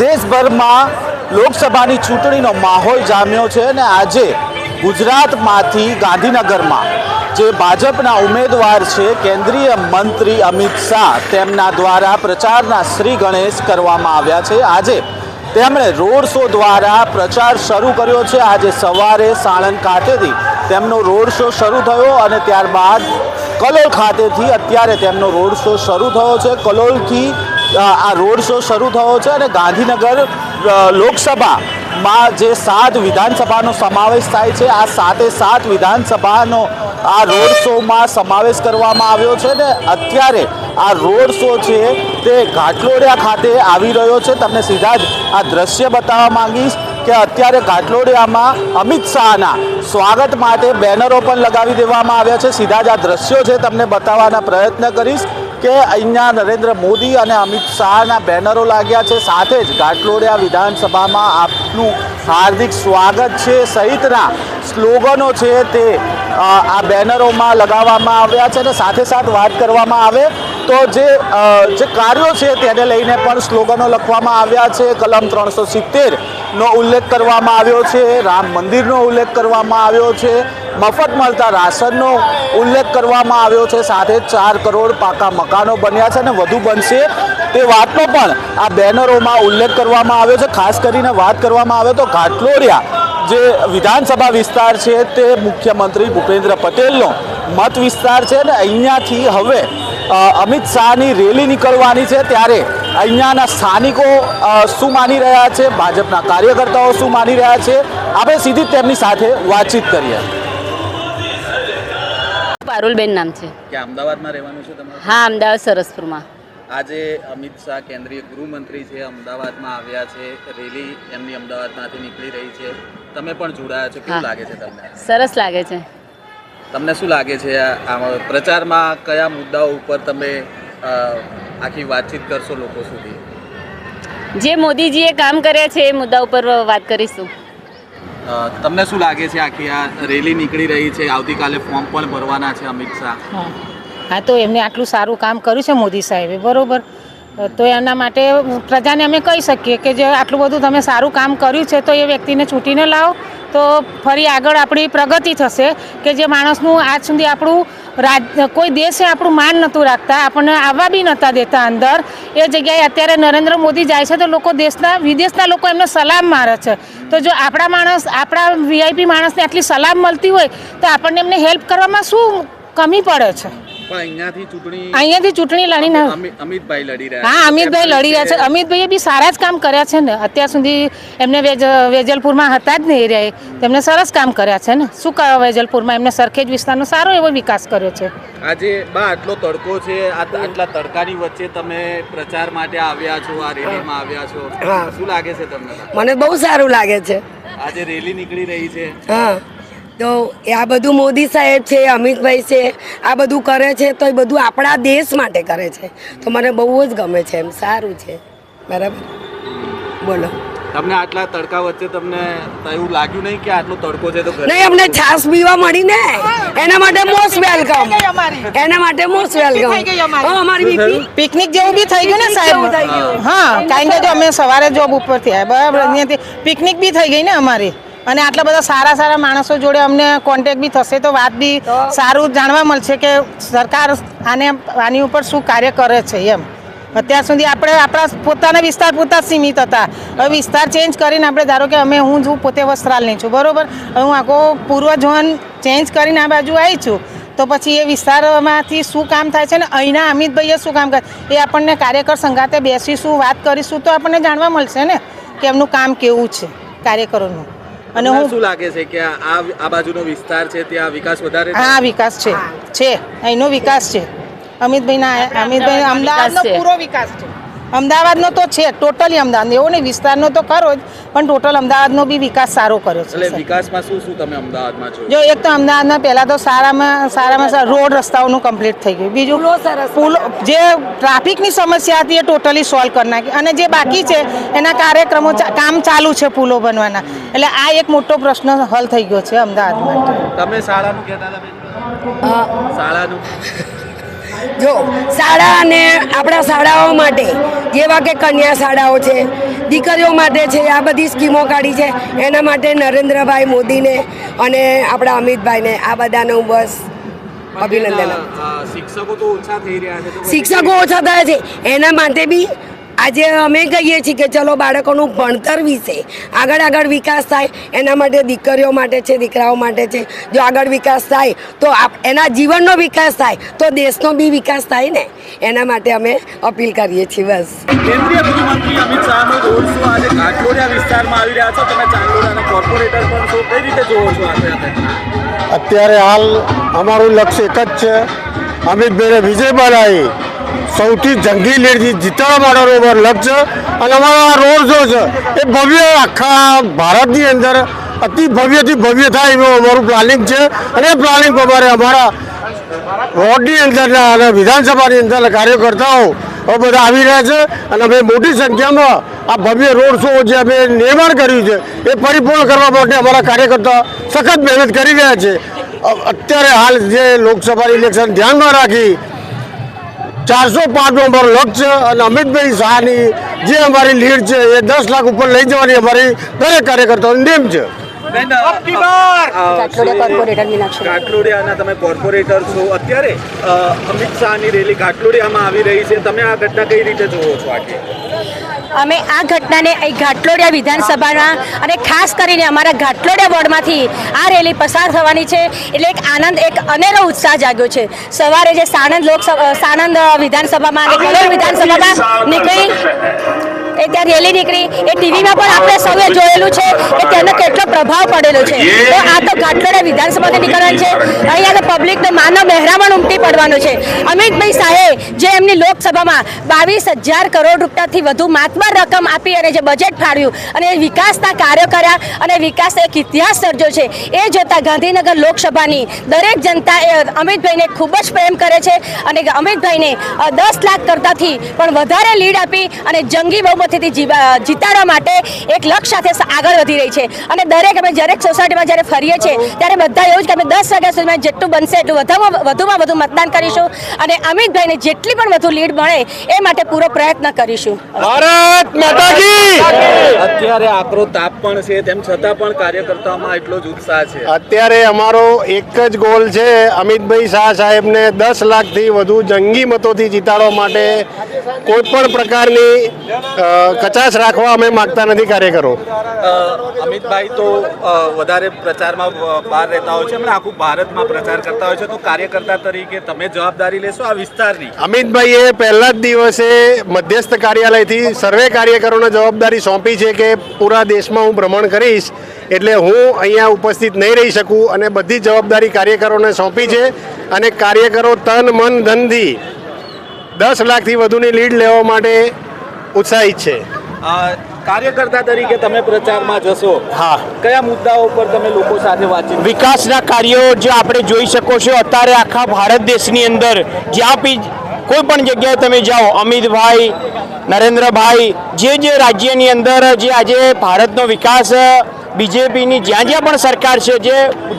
દેશભરમાં લોકસભાની ચૂંટણીનો માહોલ જામ્યો છે અને આજે ગુજરાતમાંથી ગાંધીનગરમાં જે ભાજપના ઉમેદવાર છે, કેન્દ્રીય મંત્રી અમિત શાહ, તેમના દ્વારા પ્રચારના શ્રી ગણેશ કરવામાં આવ્યા છે. આજે તેમણે રોડ શો દ્વારા પ્રચાર શરૂ કર્યો છે. આજે સવારે સાણંદ ખાતેથી તેમનો રોડ શો શરૂ થયો અને ત્યારબાદ કલોલ ખાતેથી અત્યારે તેમનો રોડ શો શરૂ થયો છે. કલોલથી આ રોડ શો શરૂ થયો છે અને ગાંધીનગર લોકસભામાં જે સાત વિધાનસભાનો સમાવેશ થાય છે, આ સાતે સાત વિધાનસભાનો આ રોડ શોમાં સમાવેશ કરવામાં આવ્યો છે ને અત્યારે આ રોડ શો છે તે ઘાટલોડિયા ખાતે આવી રહ્યો છે. તમને સીધા જ આ દ્રશ્ય બતાવવા માંગીશ કે અત્યારે ઘાટલોડિયામાં અમિત શાહના સ્વાગત માટે બેનરો પણ લગાવી દેવામાં આવ્યા છે. સીધા જ આ દ્રશ્યો છે, તમને બતાવવાના પ્રયત્ન કરીશ. કે અહીંયા નરેન્દ્ર મોદી અને અમિત શાહના બેનરો લાગ્યા છે. સાથે જ ઘાટલોડિયા વિધાનસભામાં આપનું હાર્દિક સ્વાગત છે. સહિતના સ્લોગનો છે તે આ બેનરોમાં લગાવવામાં આવ્યા છે અને સાથે સાથ વાત કરવામાં આવે તો જે જે કાર્યો છે તેને લઈને પણ સ્લોગનો લખવામાં આવ્યા છે. કલમ ત્રણસો સિત્તેરનો ઉલ્લેખ કરવામાં આવ્યો છે. રામ મંદિરનો ઉલ્લેખ કરવામાં આવ્યો છે. મફત મળતા રાશનનો ઉલ્લેખ કરવામાં આવ્યો છે. સાથે ચાર કરોડ પાકા મકાનો બન્યા છે અને વધુ બનશે તે વાતનો પણ આ બેનરોમાં ઉલ્લેખ કરવામાં આવ્યો છે. ખાસ કરીને વાત કરવામાં આવે તો ઘાટલોડિયા જે વિધાનસભા વિસ્તાર છે તે મુખ્યમંત્રી ભૂપેન્દ્ર પટેલનો મત વિસ્તાર છે અને અહીંયાથી હવે અમિત શાહની રેલી નીકળવાની છે. ત્યારે અહીંયાના સ્થાનિકો શું માની રહ્યા છે? ભાજપના કાર્યકર્તાઓ શું માની રહ્યા છે? આપણે સીધી તેમની સાથે વાતચીત કરીએ. પારુલબેન નામ છે. કે અમદાવાદમાં રહેવાનું છે તમારે? હા અમદાવાદ સરસપુરમાં. આજે અમિત શાહ કેન્દ્રીય ગૃહમંત્રી છે અમદાવાદમાં આવ્યા છે રેલી એમની અમદાવાદમાંથી નીકળી રહી છે. તમે પણ જોડાયા છો કેવું. લાગે છે તમને? સરસ લાગે છે. તમને શું લાગે છે આ- પ્રચારમાં કયા મુદ્દાઓ ઉપર તમે આખી વાતચીત કરશો લોકો સુધી? જે મોદીજીએ કામ કર્યા છે એ મુદ્દા ઉપર વાત કરીશું. તમને શું લાગે છે આખી આ રેલી નીકળી રહી છે? આવતીકાલે ફોર્મ પણ ભરવાના છે અમિત શાહ. હા. તો એમને આટલું સારું કામ કર્યું છે મોદી સાહેબે, બરોબર. તો એના માટે પ્રજાને અમે કહી શકીએ કે જે આટલું બધું તમે સારું કામ કર્યું છે, તો એ વ્યક્તિને છૂટીને લાવો. તો ફરી આગળ આપણી પ્રગતિ થશે કે જે માણસનું આજ સુધી આપણું રાજ, કોઈ દેશે આપણું માન નહોતું રાખતા, આપણને આવવા બી નહોતા દેતા અંદર. એ જગ્યાએ અત્યારે નરેન્દ્ર મોદી જાય છે તો લોકો દેશના, વિદેશના લોકો એમને સલામ મારે છે. તો જો આપણા માણસ, આપણા વીઆઈપી માણસને આટલી સલામ મળતી હોય તો આપણને એમને હેલ્પ કરવામાં શું કમી પડે છે? પણ અહીંયાથી ચૂંટણી અહીંયાથી ચૂંટણી લડીને અમિતભાઈ લડી રહ્યા હા અમિતભાઈ લડી રહ્યા છે. અમિતભાઈએ બી સારા જ કામ કર્યા છે ને. અત્યાર સુધી એમને વેજ વેજલપુરમાં હતા જ ને એરિયાએ તેમણે તેમને સરસ કામ કર્યા છે ને. શું કહ્યું વેજલપુરમાં એમને સરખેજ વિસ્તારનો સારો એવો વિકાસ કર્યો છે. આજે બા આટલો તડકો છે આટલા તડકાની વચ્ચે તમે પ્રચાર માટે આવ્યા છો આ રેલીમાં આવ્યા છો. હા. શું લાગે છે તમને? મને બહુ સારું લાગે છે. આજે રેલી નીકળી રહી છે. હા. તો એ આ બધું મોદી સાહેબ છે અમિતભાઈ છે આ બધું કરે છે તો એ બધું આપણા દેશ માટે કરે છે. તો મને બહુ જ ગમે છે એમ સારું છે. બરાબર? બોલો. તમને આટલા તડકા વચ્ચે તમને એવું લાગ્યું નહીં કે આટલો તડકો છે તો નહીં અમને છાસ પીવા મળી ને. એના માટે મોસ્ટ વેલકમ. એના માટે મોસ્ટ વેલકમ. હા અમારી પિકનિક જેવું બી થઈ ગયું ને સાહેબ? હા કારણ કે જો અમે સવારે જોબ ઉપરથી આવ્યા બરાબર અહીંયાથી પિકનિક બી થઈ ગઈ ને અમારી. અને આટલા બધા સારા સારા માણસો જોડે અમને કોન્ટેક્ટ બી થશે તો વાત બી સારું જાણવા મળશે કે સરકાર આને આની ઉપર શું કાર્ય કરે છે એમ. અત્યાર સુધી આપણે આપણા પોતાના વિસ્તાર પૂરતા સીમિત હતા. હવે વિસ્તાર ચેન્જ કરીને આપણે ધારો કે અમે હું છું પોતે વસ્ત્રાલની છું બરાબર? હું આખો પૂર્વ ઝોન ચેન્જ કરીને આ બાજુ આવી છું. તો પછી એ વિસ્તારમાંથી શું કામ થાય છે ને અહીંના અમિતભાઈએ શું કામ કરે એ આપણને કાર્યકર સંઘાતે બેસીશું વાત કરીશું તો આપણને જાણવા મળશે ને કે એમનું કામ કેવું છે કાર્યકરોનું. અને હું શું લાગે છે કે આ આ બાજુનો વિસ્તાર છે ત્યાં વિકાસ વધારે છે? હા વિકાસ છે. છે. અહીંનો વિકાસ છે. અમિતભાઈના અમિતભાઈ અમદાવાદનો. પૂરો વિકાસ છે. અમદાવાદનો તો છે ટોટલી અમદાવાદ એવો નહીં વિસ્તારનો તો ખરો જ પણ ટોટલ અમદાવાદનો બી વિકાસ સારો કર્યો છે. એટલે વિકાસમાં શું શું તમે અમદાવાદમાં છો? જો એક તો અમદાવાદમાં પહેલાં તો સારામાં સારામાં સારા રોડ રસ્તાઓનું કમ્પ્લીટ થઈ ગયું. બીજું પુલો જે ટ્રાફિકની સમસ્યા હતી એ ટોટલી સોલ્વ કરી નાખી. અને જે બાકી છે એના કાર્યક્રમો કામ ચાલુ છે પુલો બનવાના. એટલે આ એક મોટો પ્રશ્ન હલ થઈ ગયો છે અમદાવાદ માટે. તમે શાળાનું કહેતા હતા શાળાનું? જો શાળા અને આપણા શાળાઓ માટે જેવા કે કન્યા શાળાઓ છે દીકરીઓ માટે છે આ બધી સ્કીમો કાઢી છે એના માટે નરેન્દ્રભાઈ મોદીને અને આપણા અમિતભાઈને આ બધાનો બસ અભિનંદન શિક્ષકો તો ઓછા થઈ રહ્યા છે શિક્ષકો ઓછા થયા છે. એના માટે બી આજે અમે કહીએ છીએ કે ચલો બાળકોનું ભણતર વિશે આગળ આગળ વિકાસ થાય એના માટે દીકરીઓ માટે છે દીકરાઓ માટે છે. જો આગળ વિકાસ થાય તો આપ- એના જીવનનો વિકાસ થાય તો દેશનો બી વિકાસ થાય ને. એના માટે અમે અપીલ કરીએ છીએ બસ. કેન્દ્રીય ગૃહમંત્રી અમિત શાહનો રોડ શો આજે કાઠોડિયા વિસ્તારમાં આવી રહ્યા છો. તમે ચાંદોડાના કોર્પોરેટર પણ છો. કઈ રીતે જોવો છો અત્યારે હાલ અમારું લક્ષ્ય એક જ છે. અમિતભાઈને વિજય બનાવી. સૌથી જંગી લીડથી જીતાડવા માટેનું અમારું લક્ષ્ય અને અમારો આ રોડ શો છે, એ ભવ્ય આખા ભારતની અંદર અતિ ભવ્યથી ભવ્ય થાય એવું અમારું પ્લાનિંગ છે. અને એ પ્લાનિંગ પ્રમાણે અમારા વોર્ડની અંદરના અને વિધાનસભાની અંદર કાર્યકર્તાઓ બધા આવી રહ્યા છે અને અમે મોટી સંખ્યામાં આ ભવ્ય રોડ શો જે અમે નિર્માણ કર્યું છે, એ પરિપૂર્ણ કરવા માટે અમારા કાર્યકર્તા સખત મહેનત કરી રહ્યા છે. અત્યારે હાલ જે લોકસભાની ઇલેક્શન ધ્યાનમાં રાખી ચારસો પાંચ નો અમારો લક્ષ્ય અને અમિતભાઈ શાહની જે અમારી લીડ છે એ દસ લાખ ઉપર લઈ જવાની અમારી દરેક કાર્યકર્તાઓની નેમ છે. કાટલોડિયાના તમે કોર્પોરેટર છો. અત્યારે અમિત શાહની રેલી કાટલોડિયામાં આવી રહી છે. તમે આ ઘટના કઈ રીતે જોવો છો આખી? અમે આ ઘટનાને અહીં ઘાટલોડિયા વિધાનસભાના અને ખાસ કરીને અમારા ઘાટલોડિયા વોર્ડમાંથી આ રેલી પસાર થવાની છે. એટલે એક આનંદ, એક અનેરો ઉત્સાહ જાગ્યો છે. સવારે જે સાણંદ લોકસભા સાણંદ વિધાનસભામાં અને વિધાનસભામાં નીકળી એ ત્યાં રેલી નીકળી. એ ટીવીમાં પણ આપણે સૌએ જોયેલું છે કે તેનો કેટલો પ્રભાવ પડેલો છે. તો આ તો ઘાટલોડિયા વિધાનસભાથી નીકળવાનું છે. અહીંયા તો પબ્લિકનો માનવ મહેરામણ ઉમટી પડવાનો છે. અમિતભાઈ શાહે જે એમની લોકસભામાં બાવીસ હજાર કરોડ રૂપિયાથી વધુ માતબર રકમ આપી અને જે બજેટ ફાળવ્યું અને વિકાસના કાર્યો કર્યા અને વિકાસ એક ઇતિહાસ સર્જો છે. એ જોતાં ગાંધીનગર લોકસભાની દરેક જનતા એ અમિતભાઈને ખૂબ જ પ્રેમ કરે છે અને અમિતભાઈને દસ લાખ કરતાંથી પણ વધારે લીડ આપી અને જંગી બહુમતીથી જીવા- જીતાડવા માટે એક લક્ષ્ય સાથે આગળ વધી રહી છે. અને દરેક અમે દરેક સોસાયટીમાં જ્યારે ફરીએ છીએ ત્યારે બધા એવું જ કે અમે દસ વાગ્યા સુધીમાં જેટલું બનશે એટલું વધામાં વધુમાં વધુ મતદાન કરીશું. અને અમિતભાઈને જેટલી પણ વધુ લીડ મળે એ માટે પૂરો પ્રયત્ન કરીશું. ભારત માતા કી અત્યારે આકરો તાપ પણ છે તેમ છતાં પણ કાર્યકર્તાઓમાં એટલો જ ઉત્સાહ છે. અત્યારે અમારો એક જ ગોલ છે અમિતભાઈ શાહ સાહેબને દસ લાખથી વધુ જંગી મતોથી જીતાડવા માટે કોઈ પણ પ્રકારની કચાશ રાખવા અમે માગતા નથી કાર્યકરો. અમિતભાઈ તો વધારે પ્રચારમાં બહાર રહેતા હોય છે અને આખું ભારતમાં પ્રચાર કરતા હોય છે તો કાર્યકર્તા તરીકે તમે જવાબદારી લેશો આ વિસ્તારની? અમિતભાઈએ પહેલા જ દિવસે મધ્યસ્થ કાર્યાલયથી સર્વે કાર્યકરોને જવાબદારી સોંપી છે કે પૂરા દેશમાં હું ભ્રમણ કરીશ એટલે હું અહીંયા ઉપસ્થિત નહીં રહી શકું અને બધી જવાબદારી કાર્યકરોને સોંપી છે અને કાર્યકરો તન મન ધનથી દસ લાખથી વધુની લીડ લેવા માટે ઉત્સાહિત છે. કાર્યકર્તા તરીકે તમે પ્રચારમાં જશો. હા. કયા મુદ્દાઓ પર તમે લોકો સાથે વાતચીત વિકાસના કાર્યો જે આપણે જોઈ શકો છો અત્યારે આખા ભારત દેશની અંદર જ્યાં બી કોઈ પણ જગ્યાએ તમે જાઓ અમિતભાઈ નરેન્દ્રભાઈ જે જે રાજ્યની અંદર જે આજે ભારતનો વિકાસ બીજેપીની જ્યાં જ્યાં પણ સરકાર છે જે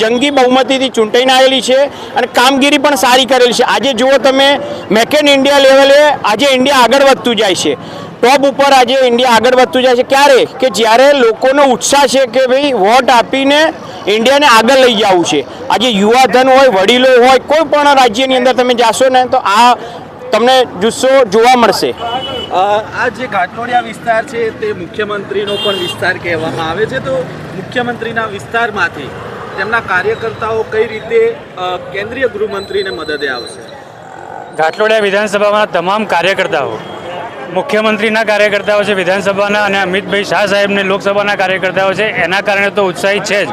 જંગી બહુમતીથી ચૂંટાઈને આવેલી છે અને કામગીરી પણ સારી કરેલી છે. આજે જુઓ તમે મેક ઇન ઇન્ડિયા લેવલે આજે ઇન્ડિયા આગળ વધતું જાય છે. ટોપ ઉપર આજે ઇન્ડિયા આગળ વધતું જાય છે. ક્યારે? કે જ્યારે લોકોનો ઉત્સાહ છે કે ભાઈ વોટ આપીને ઇન્ડિયાને આગળ લઈ જવું છે. આજે યુવાધન હોય વડીલો હોય કોઈ પણ રાજ્યની અંદર તમે જાશો ને તો આ તમને જુસ્સો જોવા મળશે. આ જે ઘાટલોડિયા વિસ્તાર છે તે મુખ્યમંત્રીનો પણ વિસ્તાર કહેવામાં આવે છે. તો મુખ્યમંત્રીના વિસ્તારમાંથી તેમના કાર્યકર્તાઓ કઈ રીતે કેન્દ્રીય ગૃહમંત્રીને મદદે આવશે? ઘાટલોડિયા વિધાનસભામાં તમામ કાર્યકર્તાઓ મુખ્યમંત્રીના કાર્યકર્તાઓ છે, વિધાનસભાના અને અમિતભાઈ શાહ સાહેબને લોકસભાના કાર્યકર્તાઓ છે, એના કારણે તો ઉત્સાહિત છે જ.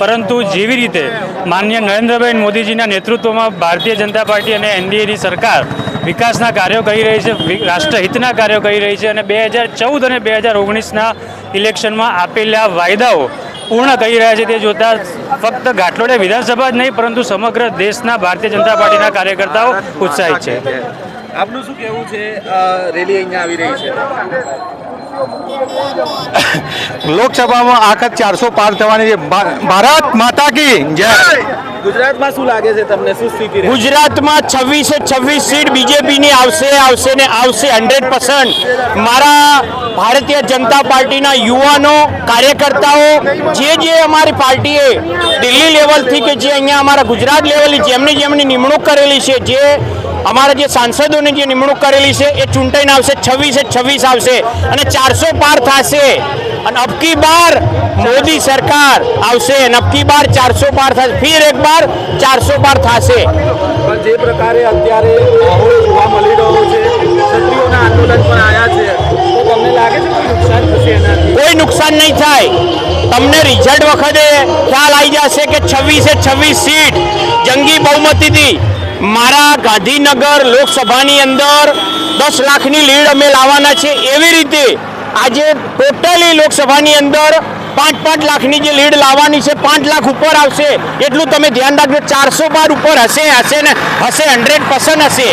પરંતુ જેવી રીતે માન્ય નરેન્દ્રભાઈ મોદીજીના નેતૃત્વમાં ભારતીય જનતા પાર્ટી અને એનડીએની સરકાર વિકાસના કાર્યો કરી રહી છે રાષ્ટ્રહિતના કાર્યો કરી રહી છે અને બે હજાર ચૌદ અને બે હજાર ઓગણીસના ઇલેક્શનમાં આપેલા વાયદાઓ પૂર્ણ કરી રહ્યા છે, તે જોતા ફક્ત ઘાટલોડિયા વિધાનસભા જ નહીં, પરંતુ સમગ્ર દેશના ભારતીય જનતા પાર્ટીના કાર્યકર્તાઓ ઉત્સાહિત છે. આપનું શું કહેવું છે રેલી અહીંયા આવી રહી છે? લોકસભામાં આખત ચારસો પાર થવાની છે. ભારત માતા કી જય. ગુજરાતમાં શું લાગે છે તમને? શું સ્થિતિ ગુજરાતમાં છવ્વીસે છવ્વીસ સીટ બીજેપીની આવશે આવશે ને આવશે હંડ્રેડ પર્સન્ટ. મારા ભારતીય જનતા પાર્ટીના યુવાનો કાર્યકર્તાઓ જે જે અમારી પાર્ટીએ દિલ્હી લેવલથી કે જે અહીંયા અમારા ગુજરાત લેવલની જેમની જેમની નિમણૂક કરેલી છે જે અમારા જે સાંસદોની જે નિમણૂક કરેલી છે એ ચૂંટાઈને આવશે છવ્વીસે છવ્વીસ આવશે અને ચારસો પાર થશે. અને અબકી બાર મોદી સરકાર આવશે અને અબકી બાર ચારસો પાર થશે. ફિર એક બાર ચારસો પાર થશે. જે પ્રકારે અત્યારે માહોલ જોવા મળી રહ્યો છે ક્ષત્રિયોના આંદોલન પણ આવ્યા છે તો તમને લાગે છે કોઈ નુકસાન થશે કોઈ નુકસાન નહીં થાય. તમને રિઝલ્ટ વખતે ખ્યાલ આવી જશે કે છવ્વીસે છવ્વીસ સીટ જંગી બહુમતીથી મારા ગાંધીનગર લોકસભાની અંદર દસ લાખની લીડ અમે લાવવાના છે. એવી રીતે આજે ટોટલી લોકસભાની અંદર પાંચ પાંચ લાખની જે લીડ લાવવાની છે, પાંચ લાખ ઉપર આવશે. એટલું તમે ધ્યાન રાખજો, ચારસો બાર ઉપર હશે હશે ને, હશે હંડ્રેડ પર્સન્ટ હશે.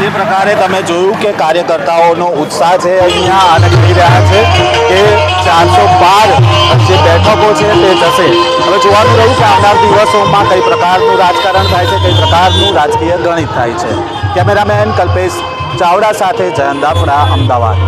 જે પ્રકારે તમે જોયું કે કાર્યકર્તાઓનો ઉત્સાહ છે, અહીંયા અને કહી રહ્યા છે કે ચારસો બાર જે બેઠકો છે તે જશે. હવે જોવાનું રહ્યું કે આવનાર દિવસોમાં કઈ પ્રકારનું રાજકારણ થાય છે, કઈ પ્રકારનું રાજકીય ગણિત થાય છે. કેમેરામેન કલ્પેશ ચાવડા સાથે જયંત દાફડા અમદાવાદ.